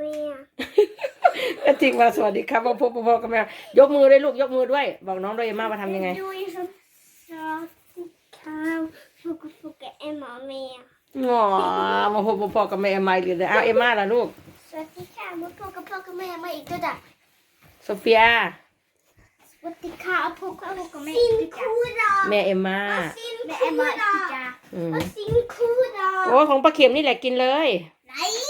Mia. ก็จริงว่าสวัสดีครับพ่อพ่อพ่อกับแม่ยกมือด้วยลูกยกมือด้วย บอกน้องด้วยมามาทำยังไง Du är som kan fuka fuka Emma Mia. อ๋อมาพ่อพ่อพ่อกับแม่เอ็มมาเลยเอาเอ็มมาล่ะลูก Så att det kan man fuka fuka med Emma i det där. โซเฟีย Så att det kan fuka fuka med Sin koda. แม่เอ็มมา Sin koda. อืม Och sin koda. โอ้ของป้าเข็มนี่แหละกินเลย Nej, det är min.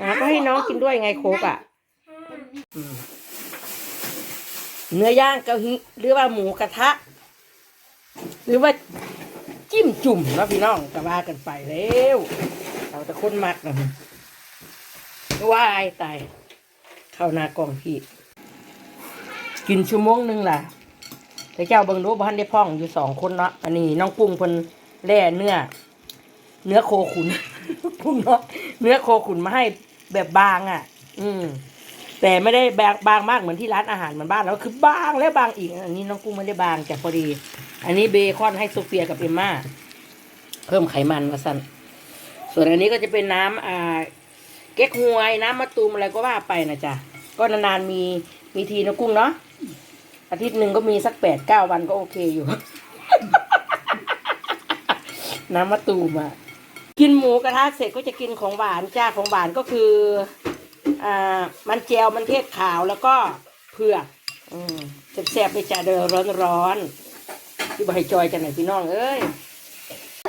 อะก็ให้น้องกินด้วยไงโคกอะเนื้อย่างเกาหลีหรือว่าหมูกระทะ หรือว่าจิ้มจุ่มเนาะพี่น้องก็ว่ากันไปแล้วเราแต่คนมักนะว่ายตายเข้าหน้ากล่องพี่ กินชั่วโมงหนึงล่ะแต่เจ้าเบิ่งดูบ้านได้พ่องอยู่สองคนเนาะอันนี้น้องกุ้งเพิ่นแล่เนื้อ เนื้อโคขุน กุ้งเนาะเนื้อโคขุนมาให้แบบบางอะ อืม แต่ไม่ได้บางบางมากเหมือนที่ร้านอาหารเหมือนบ้านเราคือบางแล้วบางอีก อันนี้น้องกุ้งไม่ได้บางแต่พอดี อันนี้เบคอนให้โซเฟียกับเอมมาเพิ่มไขมันมาสั่นส่วนอันนี้ก็จะเป็นน้ำอ่า เก๊กฮวยน้ำมะตูมอะไรก็ว่าไปนะจ๊ะก็นานๆมีมีทีนะกุ้งเนาะอาทิตย์หนึ่งก็มีสักแปดเก้าวันก็โอเคอยู่ น้ำมะตูมอะ กินหมูกระทะเสร็จก็จะกินของหวานจ้าของหวานก็คืออ่ามันแจวมันเทศขาวแล้วก็เผือกอืมแซ่บๆไปจ้าเด้อร้อนๆที่บให้จอยกันหน่อยพี่น้องเอ้ย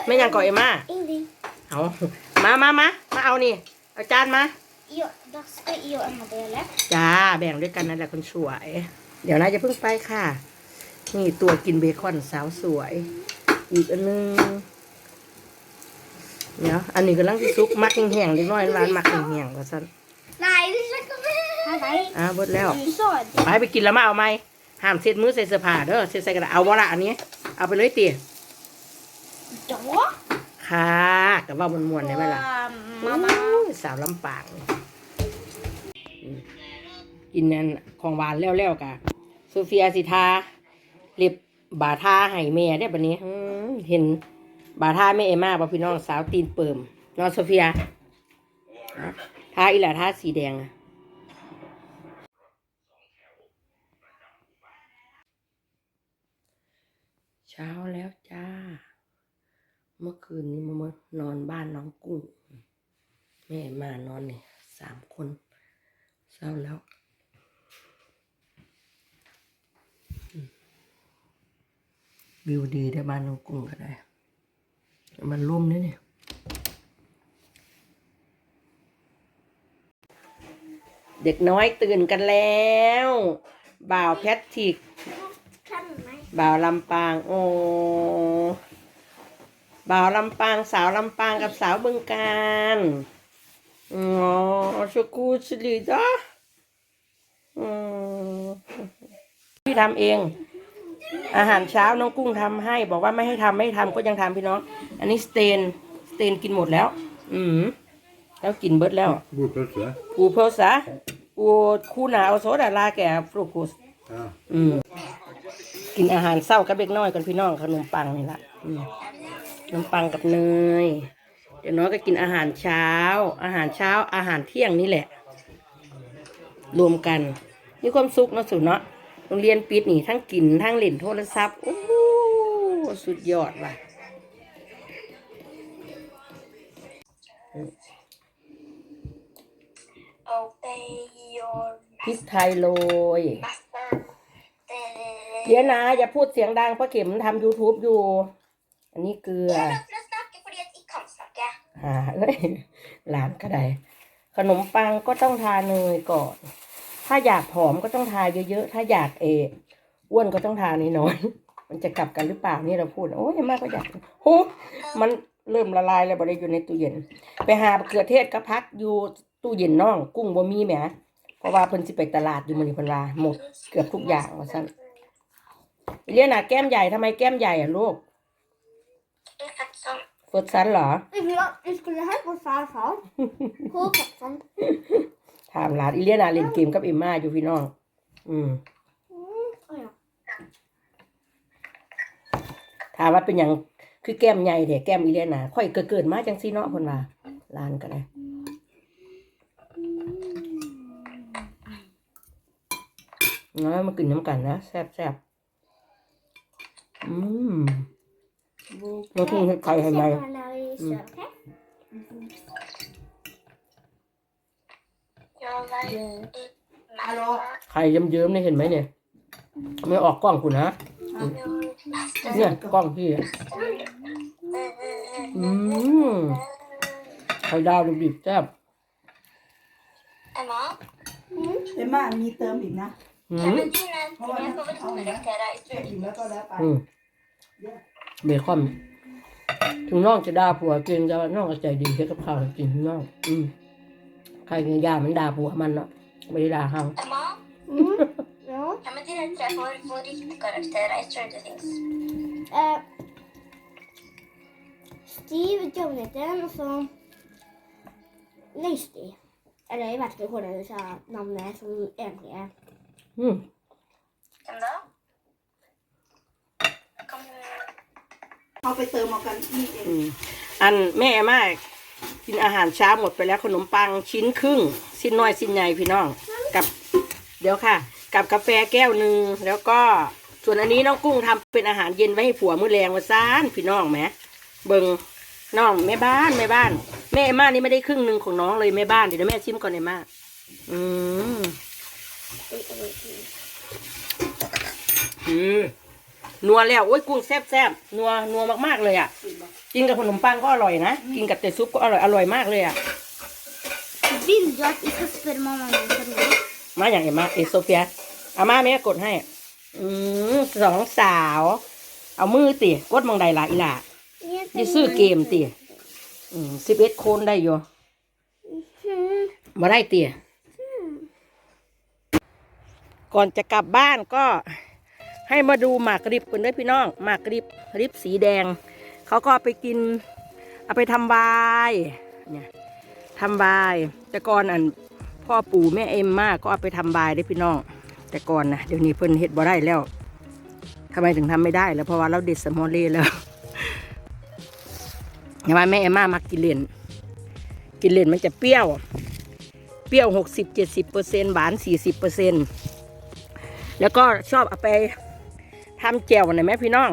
ไม่ยังก่อยมา Ingenting. เอามามามามาเอานี่เอาจานมา Ja, då ska jag och Emma dela. จ้าแบ่งด้วยกันนั่นแหละคนสวย เดี๋ยวนะจะเพิ่งไปค่ะ นี่ตัวกินเบคอนสาวสวย อีกอันนึง เดี๋ยวอันนี้กำลังที่ซุกมักแห้งๆเล็กน้อยร้านมักแห้งๆว่าซั่น Nej, det ska vi. Nej. อ่าเบิดแล้ว Du sa det. ไปไปกินแล้วมาเอาไหมห้ามเช็ดมือใส่เสื้อผ้าเด้อเช็ดใส่กระดาษเอาบ่ละอันนี้ เอาไปเลยตี Ja. ค่ะกับว่ามันมวนๆได้ไหมล่ะ Mamma. อู้ยสาวลำปางอืมกินนั่นของหวานแล้วๆกะโซเฟียสิทาเล็บบาทาให้แม่ได้ปะนี้อืมเห็น บาทาแม่เอมาบ่พี่น้องสาวตีนเปิมน้องโซเฟียท่าอีหล่าท่าสีแดงอะเช้าแล้วจ้า เมื่อคืนนี้มามานอนบ้านน้องกุ้ง แม่มานอนเนี่ยสามคนเศร้าแล้ววิวดีได้บ้านน้องกุ้งก็ได้ มันร่มนี่เนี่ยเด็กน้อยตื่นกันแล้ว บ่าวแพทริก บ่าวลำปาง โอ้บ่าวลำปางสาวลำปางกับสาวบึงการอ๋อชกูชลิดาอืมพี่ทำเอง อาหารเช้าน้องกุ้งทำให้ บอกว่าไม่ให้ทำไม่ให้ทำก็ยังทำพี่น้อง อันนี้สเตนสเตนกินหมดแล้ว อืมแล้วกินเบิดแล้ว God pølse. ปูเพลซะปูคูหนาวโซดาลาแก่ฟรุกุส Ja. อืมกินอาหารเศร้ากับเด็กน้อยกันพี่น้องขนมปังนี่ละอืมขนมปังกับเนยเดี๋ยวน้อยก็กินอาหารเช้า อาหารเช้าอาหารเที่ยงนี่แหละ รวมกันมีความสุขเนาะสุดเนาะโรงเรียนปิดนี่ทั้งกินทั้งเล่นโทรศัพท์โอ้โหสุดยอดว่ะ Obey your พริกไทยโรย master. เดี๋ยวนะ อย่าพูดเสียงดังเพราะเข็มทำ YouTube อยู่ อันนี้เกลือ Jag är rädd för att snacka för det är ett konstnacka. หาเอ้ยหลานก็ได้ ขนมปังก็ต้องทาเนยก่อน ถ้าอยากผอมก็ต้องทาเยอะๆ ถ้าอยากเอออ้วนก็ต้องทาน้อยๆ มันจะกลับกันหรือเปล่านี่เราพูด โอ้ยมากก็อยากโหมันเริ่มละลายแล้วบ่ได้อยู่ในตู้เย็น ไปหาเกลือเทศก็พักอยู่ตู้เย็นน้อง กุ้งบ่มีแหมเพราะว่าเพิ่นสิไปตลาดอยู่มื้อนี้เพิ่นว่าหมดเกือบทุกอย่างว่าซั่นเรียนน่ะแก้มใหญ่ทำไมแก้มใหญ่อะลูก Det är faktiskt som เฟิร์สซันเหรอ Vi skulle hem hos farfar. På platsen. ถามหลานอีเลียนาเล่นเกมกับเอ็มม่าอยู่พี่น้อง อืมถามว่าเป็นอย่างคือแก้มใหญ่เถอะแก้มอีเลียนาค่อยเกิดมาจังซี่เนาะคนว่าลานก็ได้น้อมากินน้ำกันนะแซ่บแซ่บอืมเราทุ่งให้ใครให้ไหม Hallå? ไข่เยิ้มๆเนี่ยเห็นไหมเนี่ย ไม่ออกกล้องคุณนะเนี่ยกล้องพี่อะอืมไข่ดาวดิบๆแซ่บ Emma, Emma มีเติมอีกนะอื ja, ม men dina, dina favoritkaraktärer i แค่กิน Stranger แล้วก็แล้วไปอืมเบคอนถึงน้องจะด่าผัวเก่งแต่ว่าน้องก็ใจดีเฮ็ดกับข้าวให้กินน้อง อืม ใครกินยามันด่าผัวมันเนาะไม่ได้ด่าเขา Emma, Mm. Ja. ja, men dina tre favoritkaraktärer i Stranger Things. Eh, Steve, Jonathan och så Nasty. Eller jag vet inte hur det sa namnet som egentligen är. อืม Vem då? Kom, เอาไปเติมเอากันนี่เอง อืมอันแม่แอม่ากิ กินอาหารเช้าหมดไปแล้วขนมปังชิ้นครึ่ง ชิ้นน้อยชิ้นใหญ่พี่น้อง กับเดี๋ยวค่ะ กับกาแฟแก้วหนึ่งแล้วก็ส่วนอันนี้น้องกุ้งทำเป็นอาหารเย็นไว้ให้ผัวมื้อแรงมาซ่านพี่น้องแหมเบิงน้องแม่บ้านแม่บ้าน แม่เอม่านี่ไม่ได้ครึ่งหนึ่งของน้องเลยแม่บ้านเดี๋ยวแม่ชิมก่อนเอม่าอืมอืม นัวแล้วโอ้ยกุ้งแซ่บแซ่บนัวนัวมากๆเลยอะ กินกับขนมปังก็อร่อยนะ กินกับแต่ซุปก็อร่อยอร่อยมากเลยอะ Vill du att vi ska spela mamma med för mig? มาอย่างเอ็มมาเอโซเฟียอาม่าแม่กดให้ อืมสองสาว เอามือตีกดมองใดล่ะอีหล่ะจะซื้อเกมตีอืมสิบเอ็ดคนได้อยู่ Mm. มาได้ตีก่อนจะกลับบ้านก็ ให้มาดูหมากริบกันด้วยพี่น้องหมากริบริบสีแดง เขาก็ไปกิน เอาไปทำบายเนี่ยทำบาย แต่ก่อนอันพ่อปู่แม่เอ็มมากก็เอาไปทำบายได้พี่น้อง แต่ก่อนนะเดี๋ยวนี้เพิ่นเฮ็ดบ่ได้แล้วทำไมถึงทำไม่ได้แล้วเพราะว่าเราเด็ดสมอลเล่แล้วอย่าว่าแม่เอ็มมามากกินเลนกินเลนมันจะเปรี้ยว เปรี้ยวหกสิบเจ็ดสิบเปอร์เซ็นหวานสี่สิบเปอร์เซ็นแล้วก็ชอบเอาไป ทำแจ่วหน่ะไหมพี่น้อง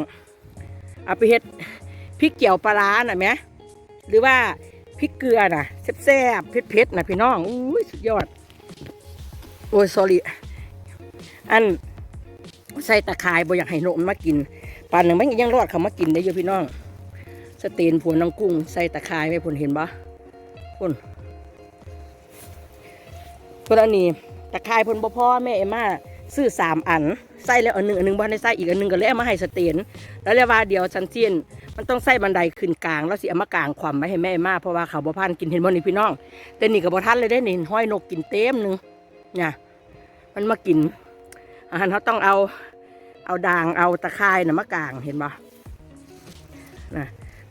เอาไปเฮ็ดพริกเจียวปลาร้าน่ะไหมหรือว่าพริกเกลือน่ะแซ่บๆเผ็ดๆน่ะพี่น้องอุ้ยสุดยอด โอ้ย sorry อันใส่ตะไคร้บ่อยากให้นกมันมากินปานหนึ่งมันยังรอดเขามากินได้อยู่พี่น้อง สเตนผัวน้องกุ้ง ใส่ตะไคร้ไว้ผลเห็นปะผลพวกอันนี้ตะไคร้เพนบ่พ่อแม่เอ็มมา ซื้อสามอันใส่แล้วอันหนึ่งอันหนึ่งบ้านได้ใส่อีกอันหนึ่งก็เลยเอามาให้สเตนแล้วเรียกว่าเดียวชันเจียนมันต้องใส่บันไดขึ้นกลาง แล้วสิเอามากลางความไว้ให้แม่มาเพราะว่าเขาบ่พันกินเห็นบ่นี่พี่น้อง แต่นี่กับบ่ทันเลยได้นี่ห้อยนกกินเต็มหนึ่งเนี่ยมันมากินอาหารเขาต้องเอาเอาด่างเอาตะไคร้น่ะมากางเห็นปะนะ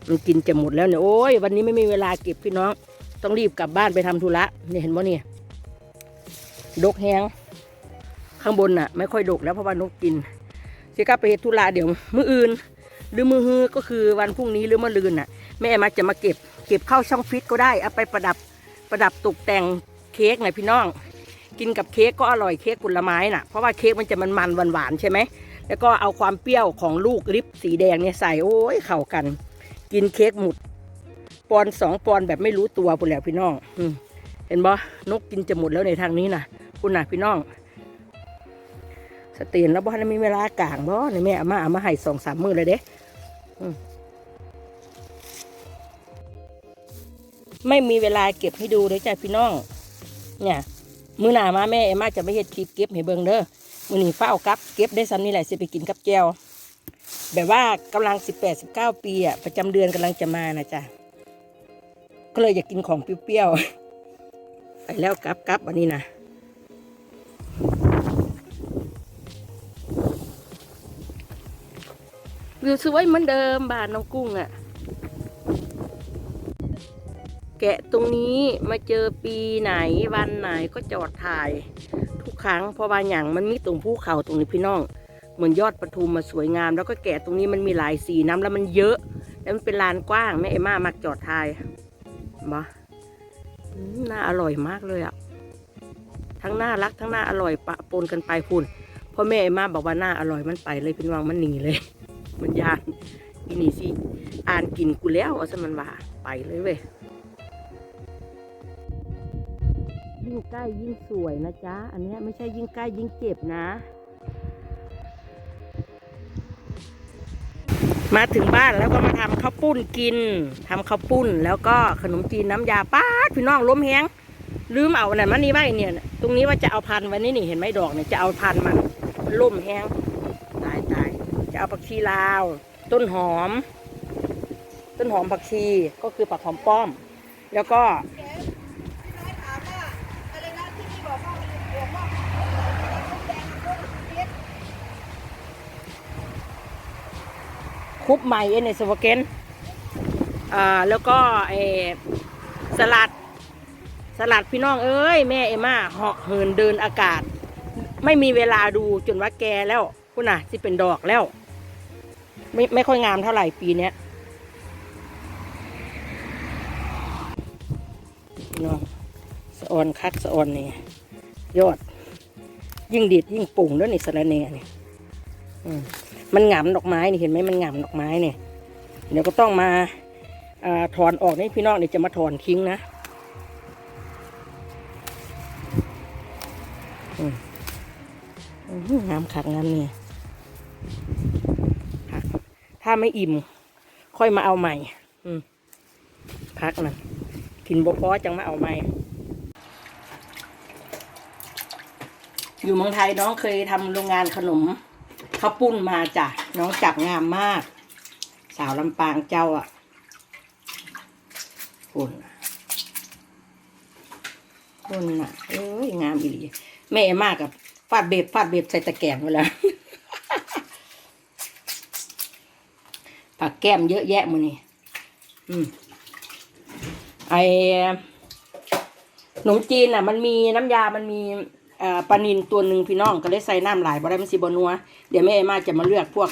มันกินจะหมดแล้วเนี่ยโอ้ยวันนี้ไม่มีเวลาเก็บพี่น้อง ต้องรีบกลับบ้านไปทำธุระเนี่ยเห็นปะเนี่ยดกแห้ง ข้างบนน่ะ ไม่ค่อยดกแล้วเพราะว่านกกินสิกลับไปเฮ็ดธุระเดี๋ยวมื้ออื่น หรือมือฮือก็คือวันพรุ่งนี้หรือมะรืนน่ะแม่มาจะมาเก็บ เก็บเข้าช่องฟิตก็ได้เอาไปประดับประดับตกแต่งเค้กหน่อยพี่น้อง กินกับเค้กก็อร่อยเค้กผลไม้น่ะเพราะว่าเค้กมันจะมันมันหวานหวานๆใช่ไหมแล้วก็เอาความเปรี้ยวของลูกลิปสีแดงเนี่ยใส่โอ้ยเข้ากัน กินเค้กหมุดปอนสองปอนแบบไม่รู้ตัวปุ่นแล้วพี่น้องอเห็นบ่นกกินจะหมดแล้วในทางนี้น่ะคุณน่ะพี่น้อง สเตีนแล้วบ่ทันได้มีเวลากลางบ่ในแม่เอามาเอามาให้สองสามมือเลยเด้ไม่มีเวลาเก็บให้ดูเลยจ้ะพี่น้อง เนี่ย มือหนามาแม่เอ็มาจะไม่เฮ็ดคลิปเก็บให้เบิ่งเด้อมือหนีเฝ้ากับเก็บได้ซ้ำนี่แหละสิไปกินกับแจวแบบว่ากำลังสิบแปดสิบเก้าปีอะประจำเดือนกำลังจะมานะจ๊ะก็เลยอยากกินของเปรี้ยวๆไปแล้วกับกับวันนี้นะ วิวสวยเหมือนเดิมบ้านน้องกุ้งอะ แกะตรงนี้มาเจอปีไหนวันไหนก็จอดถ่าย ทุกครั้งเพราะว่าอย่างมันมีตรงภูเขาตรงนี้พี่น้อง เหมือนยอดปทุมมาสวยงาม แล้วก็แกะตรงนี้มันมีหลายสีน้ำแล้วมันเยอะ แล้วมันเป็นลานกว้างแม่เอม่ามักจอดถ่ายมาน่าอร่อยมากเลยอะ่ะทั้งน่ารักทั้งน่าอร่อยปะปนกันไปคุณพ่อแม่ไอ้มาบอกว่าหน้าอร่อยมันไปเลยเป็นวางมันหนีเลย มันยานอีนี่สิ อ่านกินกูแล้วเอาซะมันว่าไปเลยเว้ย ยิ่งใกล้ยิ่งสวยนะจ๊ะ อันนี้ไม่ใช่ยิ่งใกล้ยิ่งเจ็บนะ มาถึงบ้านแล้วก็มาทำข้าวปุ้นกินทำข้าวปุ้นแล้วก็ขนมจีนน้ำยาป้าพี่น้องล้มแหงลืมเอาอันนั้นมันนี่ไว้เนี่ย ตรงนี้ว่าจะเอาพันไว้นี่นี่เห็นไหมดอกเนี่ยจะเอาพันมันล่มแหง เอาผักชีลาว ต้นหอม ต้นหอมผักชีก็คือผักหอมป้อม แล้วก็คุบใหม่เอ็นในสวเกนอ่าแล้วก็ไอสลัด สลัดพี่น้องเอ้ย แม่เอม่าเหาะเหินเดินอากาศ ไม่มีเวลาดูจนว่าแกแล้วคุณน่ะที่เป็นดอกแล้ว ไม่ไม่ค่อยงามเท่าไหร่ปีเนี้ยน้องสะออนคักสะออนนี่ยอด ยิ่งดีดยิ่งปุ่งด้วยนี่สะระเนนี่มันหงามดอกไม้นี่เห็นไหมมันหงามดอกไม้เนี่ยเดี๋ยวก็ต้องมาอถอนออกนี่พี่น้องเดี๋ยวจะมาถอนทิ้งนะงามคักงามเนี่ย ถ้าไม่อิ่ม ค่อยมาเอาใหม่ อืมพักนะกินบ่พอจังมาเอาใหม่ อยู่เมืองไทยน้องเคยทำโรงงานขนมข้าวปุ้นมาจ้ะ น้องจับงามมาก สาวลำปางเจ้าอะปุ่นปุ่นน่ะเอ้ยงามอีหลีแม่มากกับฟาดเบ็บฟาดเบ็บใส่ตะแกรงไปแล้ว ผักแก้มเยอะแยะมือนี่อืมไอขนมจีนอะ มันมีน้ำยา มันมีเอ่อปลานินตัวหนึ่งพี่น้องก็เลยใส่น้ำหลายบ่ได้มันสิบนัว เดี๋ยวแม่มาจะมาเลือกพวก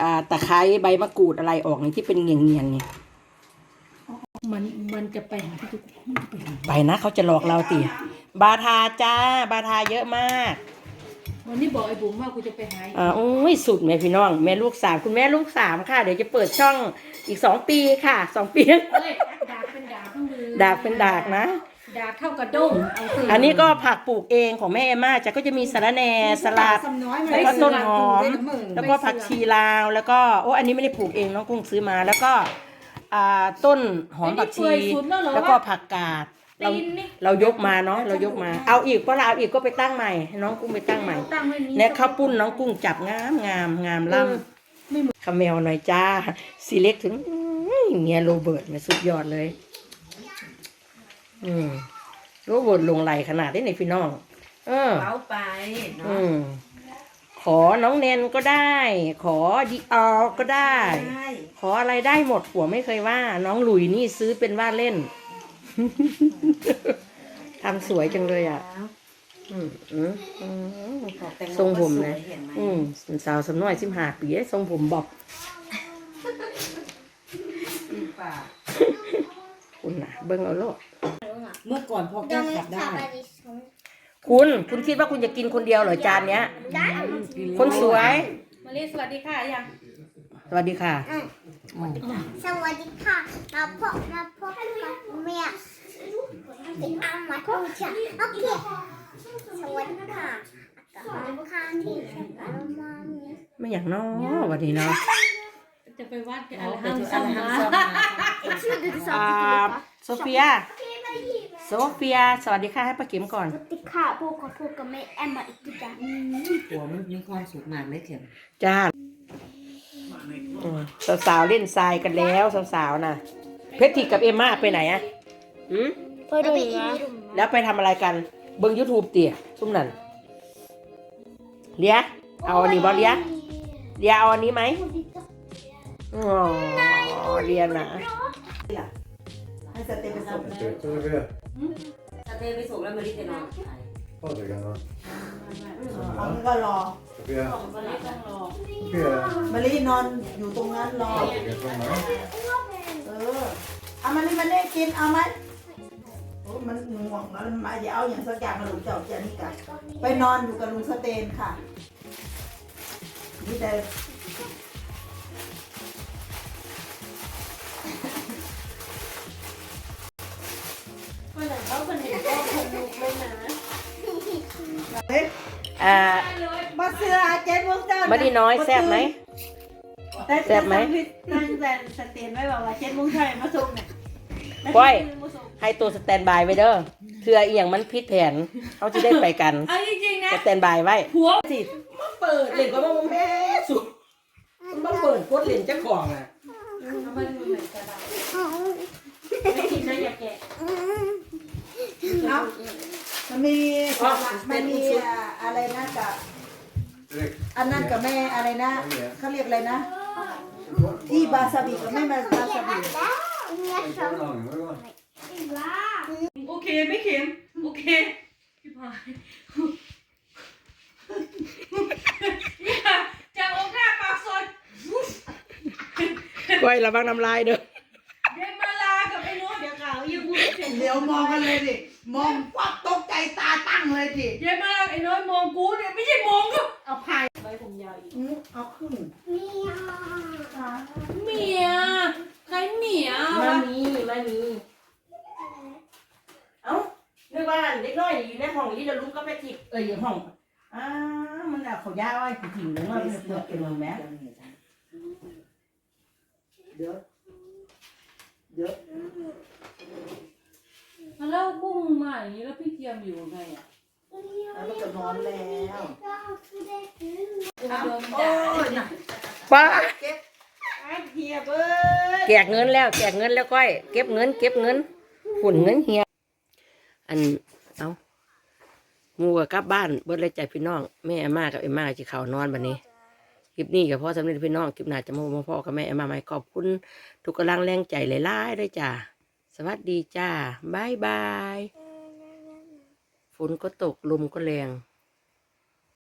อ่าตะไคร้ใบมะกรูดอะไรออกนี่ที่เป็นเงียงเงียงๆนี่มันมันจะไปหาที่ทุกไปนะเขาจะหลอกเราตีบาทาจ้า บาทาเยอะมาก วันนี้บอกไอ้บุ๋มว่ากูจะไปหาอ่าโอ้ยสุดแม่พี่น้อง แม่ลูกสามคุณแม่ลูกสามค่ะ เดี๋ยวจะเปิดช่องอีกสองปีค่ะสองปี เอ้ยดาบเป็นดาบข้างมือดากเป็นดากนะ ดาบเท่ากระด้งเอาสิอันนี้ก็ผักปลูกเองของแม่เอม่าจะก็จะมีสะระแหน่สลัดซ้ำน้อยแล้วก็ต้นหอม แล้วก็ผักชีลาวแล้วก็โอ้อันนี้ไม่ได้ปลูกเองน้องกุ้งซื้อมาแล้วก็อ่าต้นหอมผักชี แล้วก็ผักกาด เราเรายกมาเนาะเรายกมา เอาอีกก็เราเอาอีกก็ไปตั้งใหม่ให้น้องกุ้งไปตั้งใหม่ตั้งไว้นี้และข้าวปุ้นน้องกุ้งจับงามงามงามล่ำขมแมวหน่อยจ้าสีเล็กถึงอื้อเงี้ยโรเบิร์ตเนี่ยสุดยอดเลย อืมโรเบิร์ตลงไหลขนาดนี้ในพี่น้อง เออเป้าไปอืมขอน้องเนนก็ได้ ขอดีออก็ได้ขออะไรได้หมดผัวไม่เคยว่า น้องหลุยนี่ซื้อเป็นว่าเล่น ทำสวยจังเลยอะ อืมอืมอืมทรงผมนะอืมสาวสำน้อยสิบห้าปีเอ้ยทรงผมบอบคุณนะเบิ้งเอาโลดเมื่อก่อนพอแก้ขับได้ คุณ คุณคิดว่าคุณจะกินคนเดียวเหรอจานเนี้ย คนสวย มาลีสวัสดีค่ะยังส วัสดีค่ะสวัสดีค่ะมาพบมาพบกับเมียติอามาทุกชาโอเคสวัสดีค่ะกับมาค่ะที่ฉันกำลังมาไม่อย่างน้อวันนี้เนาะจะไปวัดกับอะไรห้ามซ่อมมา Ich würde das อ่า auch โซเฟีย โซเฟีย สวัสดีค่ะให้ป้าเข็มก่อน สวัสดีค่ะพวกกับพวกกับแม่แอมมาอีกทีจ้ะหัวมันมีความสุขมากเลยเข็มจ้า อืมสาวๆเล่นทรายกันแล้วสาวๆนะเพชรทิกับเอมมาไปไหนอะอืมไปดูนะแล้วไปทำอะไรกันเบิ้งยูทูบเตี่ยซุ่มนั่นเลียเอาอันนี้บอเลียเลียเอาอันนี้ไหมอ๋อเลียนะให้สเต็ปไปส่ง Tror du det? ถ้าเธอไปส่งแล้วมาลิจะนอน Ha det gärna. เอางี้ก็รอ Sofia? มาลีต้องรอ Sofia? มารีนอนอยู่ตรงนั้นรอ Vilken sommar? เออเอามันนี่มันได้กินเอาไหมโอ้มันง่วงแล้วมันมาอย่าเอาอย่างสักอย่างกับลุงเจ้าเจานี่กันไปนอนอยู่กับลุงสเตนค่ะนี่แต่ อ่ามาเสือเจ็ดโมงเจ้าบัดนี้น้อยแซ่บไหมแต่แซ่บไหมตั้งแต่สเตนไว้บอกว่าเจ็ดโมงเช้ามาส่งเนี่ยก้อยให้ตัวสแตนบายไว้เด้อเพื่ออีหยังมันผิดแผนเขาจะได้ไปกันเอาจริงๆนะสแตนบายไว้ผัวสิมาเปิดเล่นก็มาแม่สุดมาเปิดกดเล่นเจ้าของอะมันเหมือนกระดาษไม่กินนะอย่าแกะเนาะมันมี มันมีอะไรนะกับ Direkt. อันนั้นกับแม่อะไรนะเขาเรียกอะไรนะ ที่บาซาบิกับแม่บาซาบิแล้วเนี่ย Ik สอ heb ง een aning, hoor. โอเคไม่เค็มโอเคพี่พายอย่าจะอกหน้าปากซอย ก้อยระวังน้ำลายเด้อ เสร็จเดี๋ยวมองกันเลยดิ มองควักตกใจตาตั้งเลยดิเดนมาลาไอ้โน้ตมองกูเนี่ยไม่ใช่มองก็เอาพายไว้ผมยาวอีกอื้อเอาขึ้นเนี่ยเมียใครเมียไม่วะมีไม่มีเอ้านึกว่าเด็กน้อยอยู่ในห้องนี้จะลุกก็ไปจิบเอ้ยอยู่ห้องอ่ามันเอาเขาย่าไว้ถิ่นๆนึงว่าเป็นเปลือกเป็นเมืองแม่เดี๋ยวเดี๋ยว แล้วกุ้งมาอย่างนี้แล้วพี่เทียมอยู่ไงอะแล้วก็จะนอนแล้วกุ้งโดนโอ้ด่ายป้าเก็บอันเฮียเบิร์ดแจกเงินแล้วแจกเงินแล้วก้อย เก็บเงิน เก็บเงินหุ่นเงินเฮียอันเอาหมูกับกลับบ้านเบิดเลยใจพี่น้องแม่อาม่ากับเอ็มม่าจะเขานอนบัดนี้คลิปนี้กับพ่อสำเร็จพี่น้องคลิปหน้าจะมามาพ่อกับแม่เอ็มม่าไหมขอบคุณทุกกำลังแรงใจหลายๆด้วยจ้า สวัสดีจ้าบายบาย ฝนก็ตกลมก็แรง